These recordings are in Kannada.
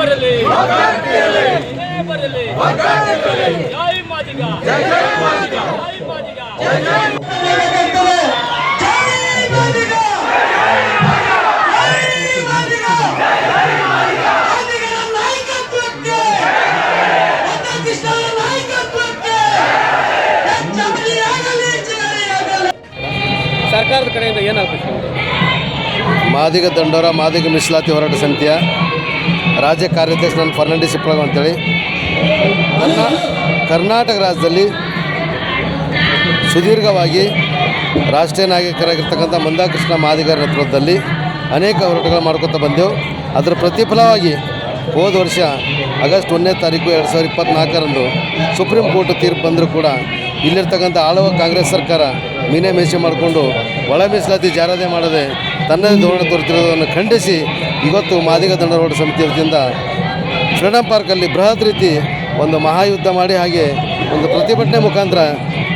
ಬರಲಿ. ಇದೇ ಬರಲಿ. ಜೈ ಮಾದಿಗ. ಜೈ ಮಾದಿಗ. ಸರ್ಕಾರದ ಕಡೆಯಿಂದ ಏನಾಗಬೇಕು ಮಾದಿಗ ದಂಡೋರ ಮಾದಿಗ ಮೀಸಲಾತಿ ಹೋರಾಟ ಸಮಿತಿಯ ರಾಜ್ಯ ಕಾರ್ಯಾಧ್ಯಕ್ಷ ನಾನು ಫರ್ನಾಂಡಿಸ್ ಇಪ್ಪಳಗ ಅಂತೇಳಿ. ನನ್ನ ಕರ್ನಾಟಕ ರಾಜ್ಯದಲ್ಲಿ ಸುದೀರ್ಘವಾಗಿ ರಾಷ್ಟ್ರೀಯ ನಾಯಕರಾಗಿರ್ತಕ್ಕಂಥ ಮಂದಾಕೃಷ್ಣ ಮಾದಿಗರ ನೇತೃತ್ವದಲ್ಲಿ ಅನೇಕ ಹೋರಾಟಗಳು ಮಾಡ್ಕೊತಾ ಬಂದೆವು. ಅದರ ಪ್ರತಿಫಲವಾಗಿ ಹೋದ ವರ್ಷ ಆಗಸ್ಟ್ ಒಂದನೇ ತಾರೀಕು ಎರಡು ಸಾವಿರದ ಇಪ್ಪತ್ತ್ನಾಲ್ಕರಂದು ಸುಪ್ರೀಂ ಕೋರ್ಟ್ ತೀರ್ಪು ಬಂದರೂ ಕೂಡ ಇಲ್ಲಿರ್ತಕ್ಕಂಥ ಆಳುವ ಕಾಂಗ್ರೆಸ್ ಸರ್ಕಾರ ಮೀನೇ ಮೇಷೆ ಮಾಡಿಕೊಂಡು ಒಳ ಮೀಸಲಾತಿ ಜಾರದೆ ಮಾಡದೆ ತನ್ನದೇ ಧೋರಣೆ ತೋರುತ್ತಿರುವುದನ್ನು ಖಂಡಿಸಿ ಇವತ್ತು ಮಾದಿಗ ದಂಡ ರೋಡ್ ಸಮಿತಿ ವತಿಯಿಂದ ಫ್ರೀಡಮ್ ಪಾರ್ಕಲ್ಲಿ ಬೃಹತ್ ರೀತಿ ಒಂದು ಮಹಾಯುದ್ಧ ಮಾಡಿ ಹಾಗೆ ಒಂದು ಪ್ರತಿಭಟನೆ ಮುಖಾಂತರ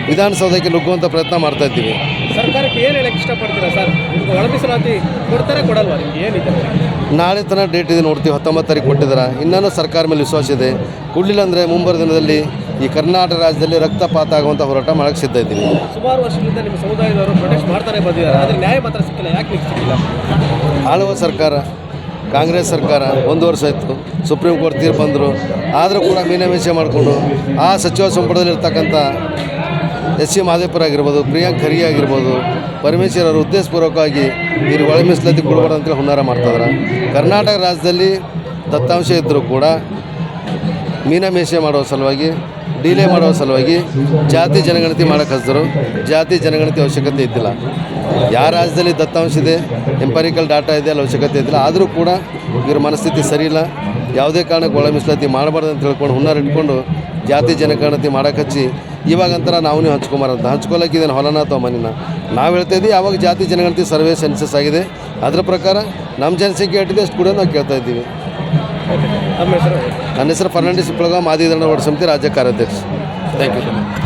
ವಿಧಾನಸೌಧಕ್ಕೆ ನುಗ್ಗುವಂಥ ಪ್ರಯತ್ನ ಮಾಡ್ತಾ ಇದ್ದೀವಿ. ಸರ್ಕಾರಕ್ಕೆ ಏನು ಹೇಳಕ್ಕೆ ಇಷ್ಟಪಡ್ತೀರಾ ಸರ್? ಒಳ ಮೀಸಲಾತಿ ಕೊಡ್ತಾರೆ ಕೊಡಲ್ವಾ? ಏನಿದೆ ನಾಳೆ ತನಕ ಡೇಟ್ ಇದೆ ನೋಡ್ತೀವಿ ಹತ್ತೊಂಬತ್ತು ತಾರೀಕು ಕೊಟ್ಟಿದ್ದಾರೆ ಇನ್ನೂ ಸರ್ಕಾರ ಮೇಲೆ ವಿಶ್ವಾಸ ಇದೆ. ಕೊಡಲಿಲ್ಲ ಅಂದರೆ ಮುಂಬರುವ ದಿನದಲ್ಲಿ ಈ ಕರ್ನಾಟಕ ರಾಜ್ಯದಲ್ಲಿ ರಕ್ತಪಾತ ಆಗುವಂಥ ಹೋರಾಟ ಮಾಡಕ್ಕೆ ಸಿದ್ಧ ಇದ್ದೀವಿ. ಸುಮಾರು ವರ್ಷದಿಂದ ನಿಮ್ಮ ಸಮುದಾಯದವರು ಪ್ರೊಟೆಸ್ಟ್ ಮಾಡ್ತಾರೆ ಬಂದಿದ್ದಾರೆ ಆದರೆ ನ್ಯಾಯ ಮಾತ್ರ ಸಿಕ್ಕಿಲ್ಲ. ಯಾಕೆ ಸಿಕ್ಕಿಲ್ಲ? ಆಳುವ ಸರ್ಕಾರ ಕಾಂಗ್ರೆಸ್ ಸರ್ಕಾರ ಒಂದು ವರ್ಷ ಆಯಿತು, ಸುಪ್ರೀಂ ಕೋರ್ಟ್ ತೀರ್ಪು ಬಂದರು. ಆದರೂ ಕೂಡ ಮೀನಾಮೇಷ ಮಾಡಿಕೊಂಡು ಆ ಸಚಿವ ಸಂಪುಟದಲ್ಲಿರ್ತಕ್ಕಂಥ ಎಸ್ ಸಿ ಆಗಿರ್ಬೋದು, ಪ್ರಿಯಾಂಕ್ ಖರ್ಗೆ ಆಗಿರ್ಬೋದು, ಪರಮೇಶ್ವರ್ ಅವರು ಉದ್ದೇಶಪೂರ್ವಕವಾಗಿ ಇವ್ರಿಗೆ ಒಳ ಮೀಸಲಾತಿ ಕೊಡಬಾರ್ದು ಅಂತೇಳಿ ಹುನ್ನಾರ ಮಾಡ್ತಿದ್ದಾರೆ ಕರ್ನಾಟಕ ರಾಜ್ಯದಲ್ಲಿ ದತ್ತಾಂಶ ಇದ್ದರೂ ಕೂಡ ಮೀನಾಮೇಷ ಮಾಡುವ ಸಲುವಾಗಿ ಡಿಲೇ ಮಾಡುವ ಸಲುವಾಗಿ ಜಾತಿ ಜನಗಣತಿ ಮಾಡೋಕ್ಕೆ ಹಚ್ಚಿದ್ರು ಜಾತಿ ಜನಗಣತಿ ಅವಶ್ಯಕತೆ ಇದ್ದಿಲ್ಲ. ಯಾವ ರಾಜ್ಯದಲ್ಲಿ ದತ್ತಾಂಶ ಇದೆ ಎಂಪರಿಕಲ್ ಡಾಟಾ ಇದೆ ಅಲ್ಲಿ ಅವಶ್ಯಕತೆ ಇದ್ದಿಲ್ಲ. ಆದರೂ ಕೂಡ ಇವ್ರ ಮನಸ್ಥಿತಿ ಸರಿಯಿಲ್ಲ. ಯಾವುದೇ ಕಾರಣಕ್ಕೆ ಒಳ ಮೀಸಲಾತಿ ಮಾಡಬಾರ್ದು ಅಂತ ಹೇಳ್ಕೊಂಡು ಹುನ್ನಾರ ಇಟ್ಕೊಂಡು ಜಾತಿ ಜನಗಣತಿ ಮಾಡೋಕೆ ಹಚ್ಚಿ ಇವಾಗಂತರ ನಾವು ನೀವು ಹಂಚ್ಕೊಂಬಾರಂತ ಹಂಚ್ಕೊಳಕ್ಕೆ ಇದೇನು ಹೊಲನ ಅಥವಾ ಮನಿನ? ನಾವು ಹೇಳ್ತಾ ಇದ್ದೀವಿ ಯಾವಾಗ ಜಾತಿ ಜನಗಣತಿ ಸರ್ವೆ ಸೆನ್ಸಸ್ ಆಗಿದೆ ಅದರ ಪ್ರಕಾರ ನಮ್ಮ ಜನಸಂಖ್ಯೆ ಎಷ್ಟಿದೆ ಅಷ್ಟು ಕೂಡ ನಾವು ಕೇಳ್ತಾ ಇದ್ದೀವಿ. ನನ್ನ ಹೆಸರು ಫರ್ನಾಂಡಿಸ್ ಇಪ್ಪಳಗ ಮಾದಿದರಣ ಒಡ ಸಮಿತಿ ರಾಜ್ಯ ಕಾರ್ಯಾಧ್ಯಕ್ಷ. Thank you